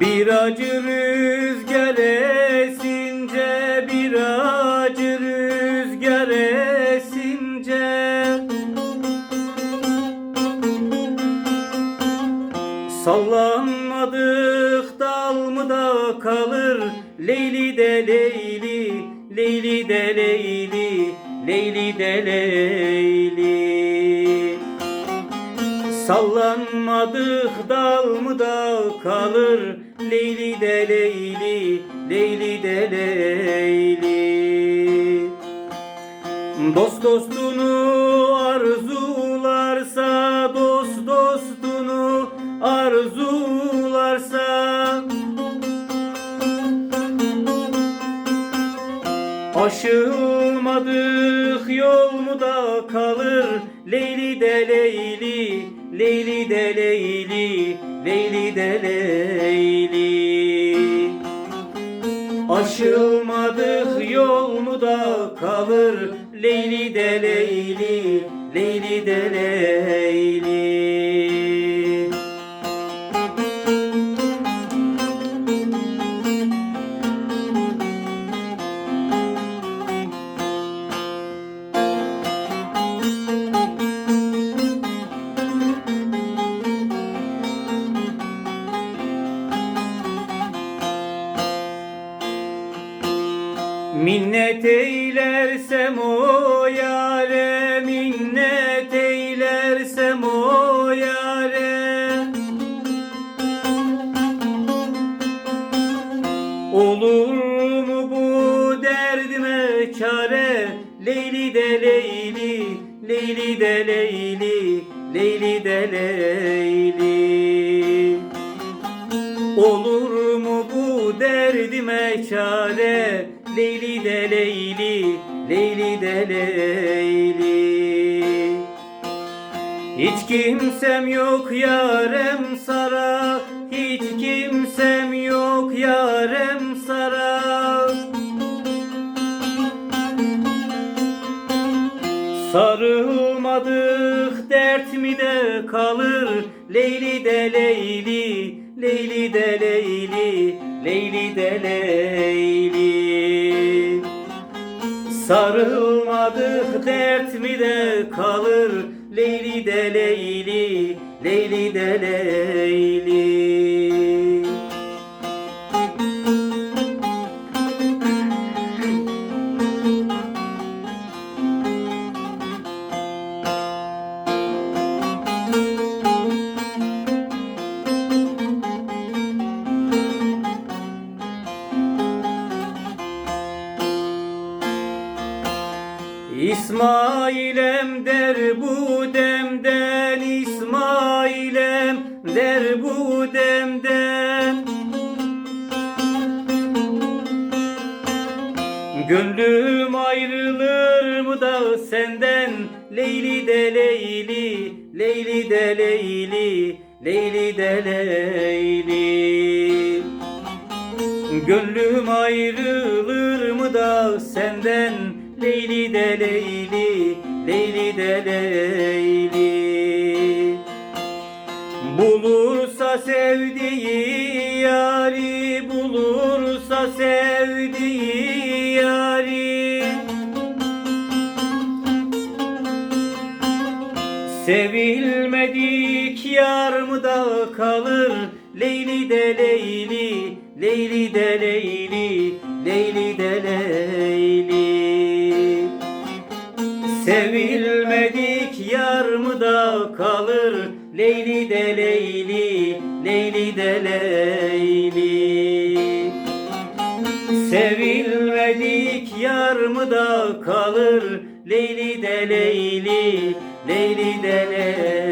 Bir acı rüzgar esince Bir acı rüzgar esince. Sallanmadık dal mı da kalır? Leyli de Leyli, Leyli de Leyli, Leyli de Leyli. Sallanmadık dal mı da kalır Leyli de Leyli, Leyli de Leyli. Dost dostunu arzularsa Dost dostunu arzularsa. Aşılmadık yol mu da kalır? Leyli de Leyli, Leyli de Leyli, Leyli de Leyli Aşılmadık yol mu da kalır? Leyli de Leyli, Leyli de Leyli Minnet eylersem o yare Minnet eylersem o yare Olur mu bu derdime çare? Leyli de Leyli Leyli de Leyli Leyli de Leyli. Olur mu bu derdime çare Leyli de Leyli, Leyli de Leyli. Hiç kimsem yok yarem sara Hiç kimsem yok yarem sara. Sarılmadık dert mi de kalır? Leyli de Leyli, Leyli de Leyli, Leyli de Leyli Sarılmadık dert mi de kalır? Leyli de Leyli, Leyli de Leyli İsmailem der bu demden İsmailem der bu demden. Gönlüm ayrılır mı da senden? Leyli de Leyli, Leyli de Leyli, Leyli de Leyli. Gönlüm ayrılır mı da senden Leyli de Leyli, Leyli de Leyli. Bulursa sevdiği yari Bulursa sevdiği yari Sevilmedik yar mı da kalır? Leyli de Leyli, Leyli de Leyli, Leyli de Leyli Leyli, de Leyli Sevilmedik yar mı da kalır Leyli de Leyli, Leyli de Leyli